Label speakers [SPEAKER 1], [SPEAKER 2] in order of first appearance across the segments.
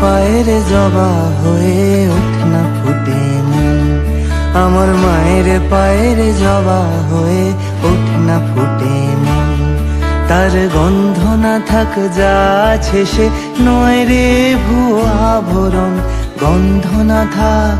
[SPEAKER 1] পায়ের জবা হয়ে ওঠে না ফুটে আমার মায়ের পায়ের জবা হয়ে ওঠে না ফুটে তার গন্ধ না থাক যা আছে সে নয় রে ভুয়া ভরণ গন্ধ না থাক,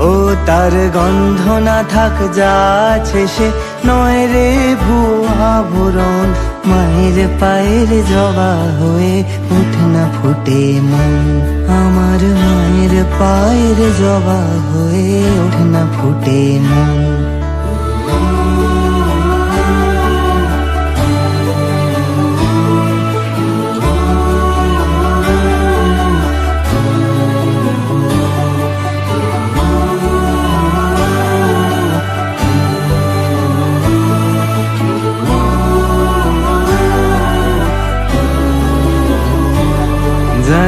[SPEAKER 1] ও তার গন্ধ না থাক যা আছে সে নয় রে ভুয়া ভরণ মায়ের পায়ের জবা হয়ে উঠে না ফুটে মন। আমার মায়ের পায়ের জবা হয়ে ওঠে না ফুটে মন।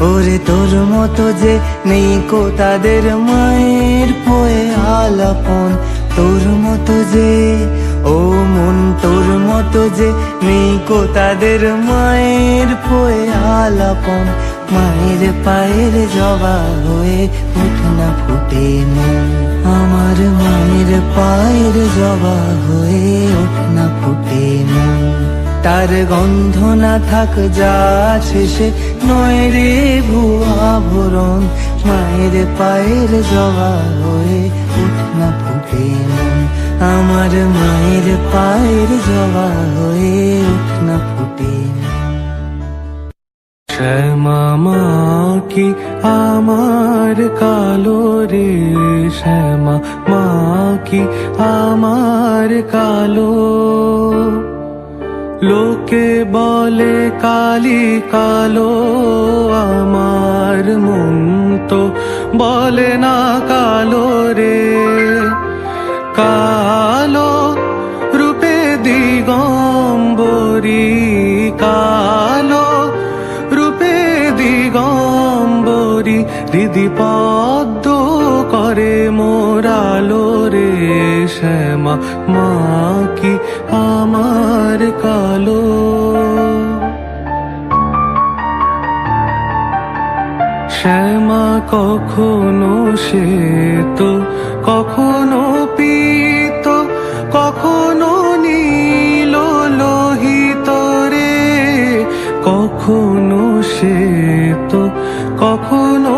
[SPEAKER 1] ওরে তোর মতো যে নেই কো তাদের মায়ের পোয়ে আলাপন। তোর মতো যে, ও মন তোর মতো যে নেই কো তাদের মায়ের পোয়ে আলাপন। মায়ের পায়ের জবা হয়ে উঠে না ফুটে আমার মায়ের পায়ের জবা হয়ে ওঠে না ফুটে মন তার গন্ধ না থাক, যা শেষে নয় রে ভুয়া ভরণ মায়ের পায়ের জবা হয়ে উঠ না ফুটে মন। আমার মায়ের পায়ের জবা হয়ে উঠ না ফুটে
[SPEAKER 2] শ্যামা কি আমার কালো রে? শ্যামা মা কি আমার কালো? লোকে বলে, কালি কালো আমার মন তো বলে না কালো রে। কালো রূপে দিগম্বরী, কালো রূপে দিগম্বরী দিদি পদ্ম করে মোরালো রে। শ্যামা, মা কি আমার কালো? শ্যামা, কখনো সে তো, কখনো পীত, কখনো নীল লোহিত রে। কখনো সে তো, কখনো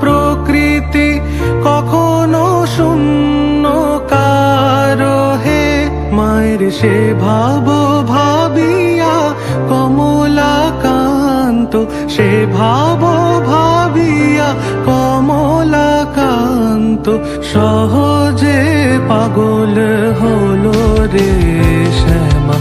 [SPEAKER 2] প্রকৃতি কখনো শূন্য কারও হে মায়ের সে ভাব ভাবিয়া কমলাকান্ত, সে ভাব ভাবিয়া কমলাকান্ত, সহজে পাগল হলো রে শ্যামা।